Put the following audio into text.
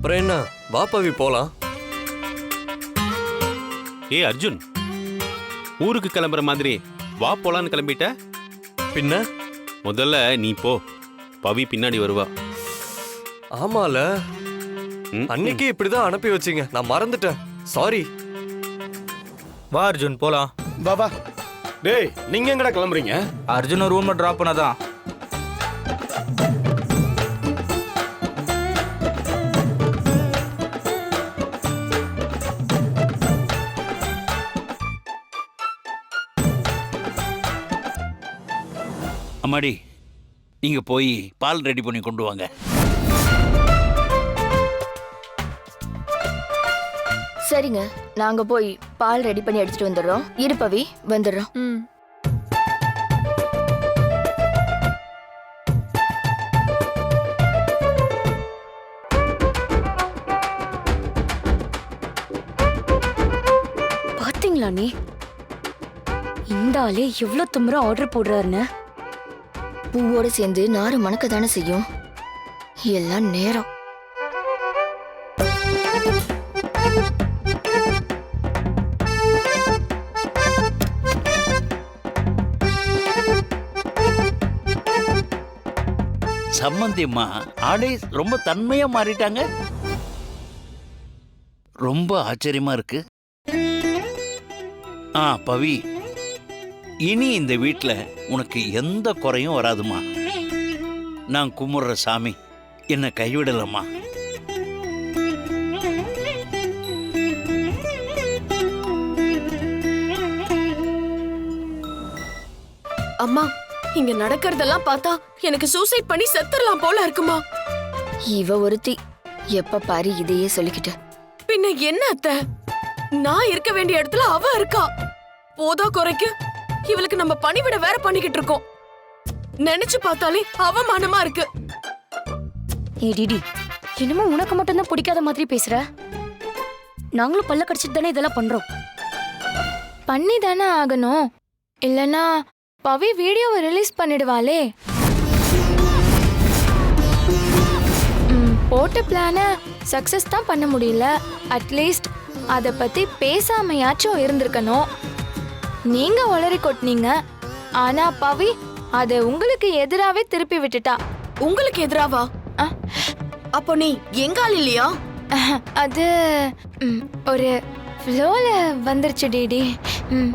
அப்புறம் என்ன? வா பவி போலாம். ஏய் அர்ஜுன். ஊருக்கு கிளம்புற மாதிரி வா போலான்னு கிளம்பிட்ட? பின்ன? முதல்ல நீ போ. பவி பின்னாடி வருவா. ஆமால. ம், அன்னைக்கு இப்படிதான் அனுப்பி வச்சீங்க. நான் மறந்துட்டேன். சாரி வா அர்ஜுன் போலாம். வா வா. டேய் நீங்க எங்கடா கிளம்புறீங்க? அர்ஜுன் ரூம்ல டிராப் பண்ணாதான். அம்மாடி நீங்க போய் பால் ரெடி பண்ணி கொண்டு வாங்க. சரிங்க நாங்க போய் பால் ரெடி பண்ணி எடுத்துட்டு வந்துடுறோம். இருப்பவி வந்துடுறோம். ம். பாத்தீங்களா நீ? இந்த ஆளே எவ்வளவு திமிரா ஆர்டர் போடுறாருன்னு? பூவோட சேர்ந்து நாறு மணக்க தானே செய்யும்? எல்லாம் நேரம். சம்மந்தியம்மா ஆடை ரொம்ப தன்மையா மாறிட்டாங்க. ரொம்ப ஆச்சரியமா இருக்கு. ஆ பவி இனி இந்த வீட்ல உனக்கு எந்த குறையும் வராதுமா. நான் கும்பிடுற சாமி என்னை கைவிடலம்மா. அம்மா இங்க நடக்கிறதெல்லாம் பார்த்தா எனக்கு சூசைட் பண்ணி செத்துறலாம் போல இருக்குமா? இவ ஒருத்தி எப்ப பாரு இதையே சொல்லிக்கிட்டு. பின்ன என்ன அத்தை? நான் இருக்க வேண்டிய இடத்துல அவ இருக்கா? போதா குறைக்கு? இவளுக்கு நம்ம பணிவிட வேற பண்ணிக்கிட்டு இருக்கோம். நினைச்சு பார்த்தாலே அவமானமா இருக்கு. ஏ டிடி என்னமோ உனக்கு மட்டும்தான் பிடிக்காத மாதிரி பேசுற? நாங்களும் பல்ல கடிச்சிட்டு தானே இதெல்லாம் பண்றோம். பண்ணி தானே ஆகணும். இல்லனா பவி வீடியோவை ரிலீஸ் பண்ணிடுவாளே. ம், போட்ட பிளானை சக்சஸ் தான் பண்ண முடியல. அட்லீஸ்ட் அதை பத்தி பேசாமையாச்சும் இருந்திருக்கணும். நீங்க உளறி கொட்டினீங்க. ஆனா பவி அதை உங்களுக்கு எதிராவே திருப்பி விட்டுட்டா. உங்களுக்கு எதிராவா. அப்போ நீ எங்கால் இல்லையா? அது ம், ஒரு ஃப்ளோல வந்துருச்சு டிடி ம்.